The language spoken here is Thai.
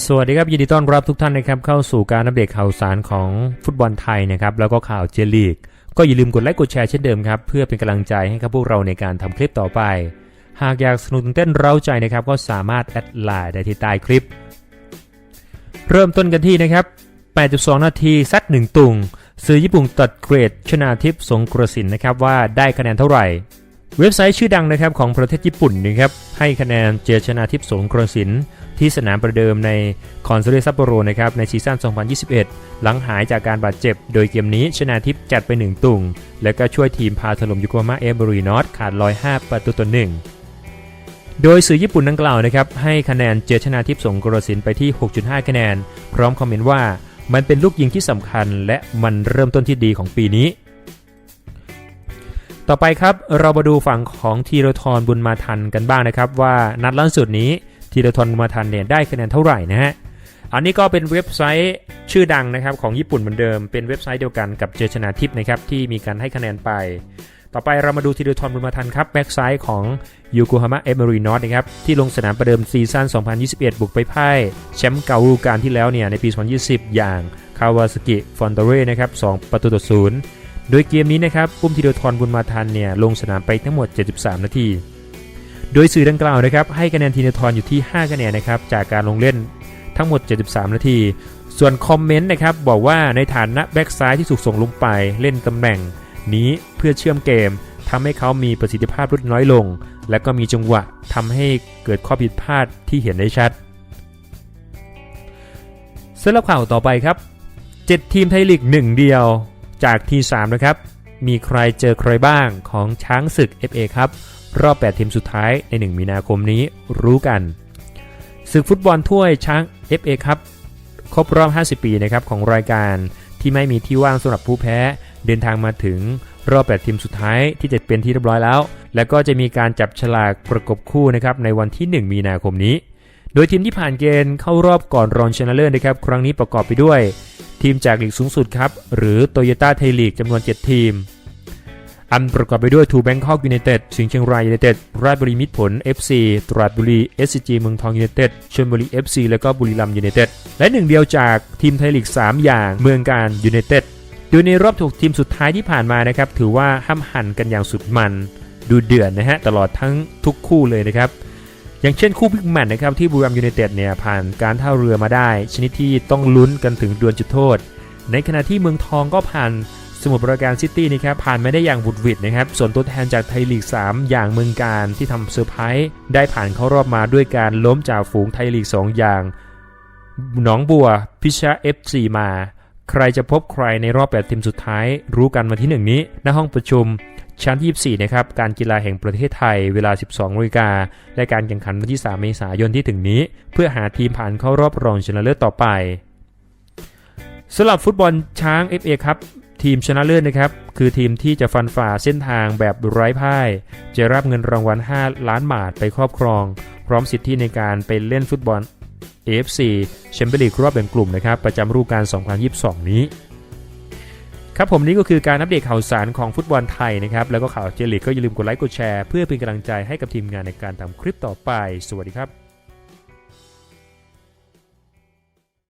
สวัสดีครับ ยินดีต้อนรับทุกท่านนะครับเข้าสู่การอัปเดตข่าวสารของฟุตบอลไทยนะครับแล้วก็ข่าวเจลีก ก็อย่าลืมกดไลค์กดแชร์เช่นเดิมครับ เพื่อเป็นกำลังใจให้กับพวกเราในการทำคลิปต่อไป หากอยากสนุกตื่นเต้นเร้าใจนะครับก็สามารถแอดไลน์ได้ที่ใต้คลิป เริ่มต้นกันที่นะครับ 8.2 นาทีซัดหนึ่งตุงซื้อญี่ปุ่นตัดเกรดชนาทิพย์สงกรสินนะครับว่าได้คะแนนเท่าไหร่ เว็บไซต์ชื่อดังนะครับของประเทศญี่ปุ่นนะครับให้คะแนนเจชนาทิพย์สงกรสินที่สนามประเดิมในคอนโซเลซัปโปโรนะครับในซีซั่น 2021 หลังหายจากการบาดเจ็บ โดยเกมนี้ชนาทิพย์จัดไป 1 ตุงและก็ช่วยทีมพาถล่มยูโกมาเอเบรีนอตขาด105ประตูต่อหนึ่งโดยสื่อญี่ปุ่นดังกล่าวนะครับให้คะแนนเจชนาทิพย์สงกรสินไปที่ 6.5 คะแนน พร้อมคอมเมนต์ว่ามันเป็นลูกยิงที่สำคัญและมันเริ่มต้นที่ดีของปีนี้ ต่อไปครับเรามาดูฝั่งของธีรทรบุญมาทันกันบ้างนะครับ ว่านัดล่าสุดนี้ธีรทรบุญมาทันเนี่ยได้คะแนนเท่าไหร่นะฮะอันนี้ก็เป็นเว็บไซต์ชื่อดังนะครับของญี่ปุ่นเหมือนเดิมเป็นเว็บไซต์เดียวกันกับเจชนาทิพย์นะครับที่มีการให้คะแนนไป ต่อไปเรามาดูธีรทรบุญมาทันครับแบ็กไซ้ายของยูโกฮาม่าเอเมอรีนอตนะครับที่ลงสนามประเดิมซีซั่น 2021 บุกไปพ่ายแชมป์เก่าฤดูกาลที่แล้วเนี่ยในปี 2020 อย่างคาวาสกิฟอนเตเร่นะครับ2ประตูต่อศูนย์ โดยเกมนี้นะครับอุ้มธีรทรบุญมาทันเนี่ยลงสนามไปทั้งหมด 73 นาที โดยสื่อดังกล่าวนะครับให้คะแนนธีรทรอยู่ที่ 5 คะแนนนะครับจากการลงเล่นทั้งหมด 73 นาที ส่วนคอมเมนต์นะครับบอกว่าในฐานะแบ็กซ้ายที่ถูกส่งลงไปเล่นตำแหน่ง นี้เพื่อเชื่อมเกมทำให้เขามีประสิทธิภาพลดน้อยลง และก็มีจังหวะทำให้เกิดข้อผิดพลาดที่เห็นได้ชัดสำหรับข่าวต่อไปครับ 7 ทีมไทยลีกหนึ่งเดียว จากที3นะครับ มีใครเจอใครบ้างของช้างศึก FA ครับ รอบ 8 ทีมสุดท้ายใน 1 มีนาคมนี้รู้กัน ศึกฟุตบอลถ้วยช้าง FA ครับ ครบรอบ 50 ปีนะครับของรายการที่ไม่มีที่ว่างสำหรับผู้แพ้ เดินทางมาถึงรอบ 8 ทีมสุดท้ายที่จะเป็นที่เรียบร้อยแล้ว แล้วก็จะมีการจับฉลากประกบคู่นะครับในวันที่ 1 มีนาคมนี้ โดยทีมที่ผ่านเกณฑ์เข้ารอบก่อนรองชนะเลิศนะครับ ครั้งนี้ประกอบไปด้วย ทีมจากลีกสูงสุดครับ หรือโตโยต้าไทยลีกจำนวน 7 ทีม อันประกอบไปด้วยทูแบงคอกยูไนเต็ดสิงห์เชียงรายยูไนเต็ดราชบุรีมิตรผล FC ตราดบุรี SCG เมืองทองยูไนเต็ดชลบุรี FC แล้วก็บุรีรัมย์ยูไนเต็ดและหนึ่งเดียวจากทีมไทยลีก 3 อย่างเมืองการยูไนเต็ดดยในรอบถูกทีมสุดท้ายที่ผ่านมานะครับถือว่าห้ามหันกันอย่างสุดมัน ดูเดือดนะฮะตลอดทั้งทุกคู่เลยนะครับ อย่างเช่นคู่บิ๊กแมตช์นะครับที่บุรีรัมยูไนเต็ดเนี่ยผ่านการท่าเรือมาได้ ชนิดที่ต้องลุ้นกันถึงดวลจุดโทษ ในขณะที่เมืองทองก็ผ่านสมุทรปราการซิตี้นะครับผ่านไม่ได้อย่างบุดหวิดนะครับส่วนตัวแทนจากไทยลีก 3 อย่างเมืองการที่ทำเซอร์ไพรส์ได้ผ่านเข้ารอบมาด้วยการล้มจ่าฝูงไทยลีก 2 อย่างหนองบัว พิชา FC มา ใครจะพบใครในรอบ 8 ทีมสุดท้าย รู้กันวันที่ 1 นี้ ณห้องประชุม ชั้นที่24 นะครับ การกีฬาแห่งประเทศไทยเวลา 12นาฬิกาและการแข่งขันวันที่ 3 เมษายนที่ถึงนี้ เพื่อหาทีมผ่านเข้ารอบรองชนะเลิศต่อไปสำหรับฟุตบอลช้าง FA ครับทีมชนะเลิศนะครับ คือทีมที่จะฟันฝ่าเส้นทางแบบไร้พ่าย จะรับเงินรางวัล 5 ล้านบาทไปครอบครอง พร้อมสิทธิในการไปเล่นฟุตบอล AFC แชมเปี้ยนลีกรอบแบ่งกลุ่มนะครับ ประจำฤดูกาล 2022 นี้ ครับผมนี่ก็คือการอัปเดตข่าวสารของฟุตบอลไทยนะครับ แล้วก็ข่าวเจลิกก็อย่าลืมกดไลค์กดแชร์เพื่อเป็นกำลังใจให้กับทีมงานในการทำคลิปต่อไป สวัสดีครับ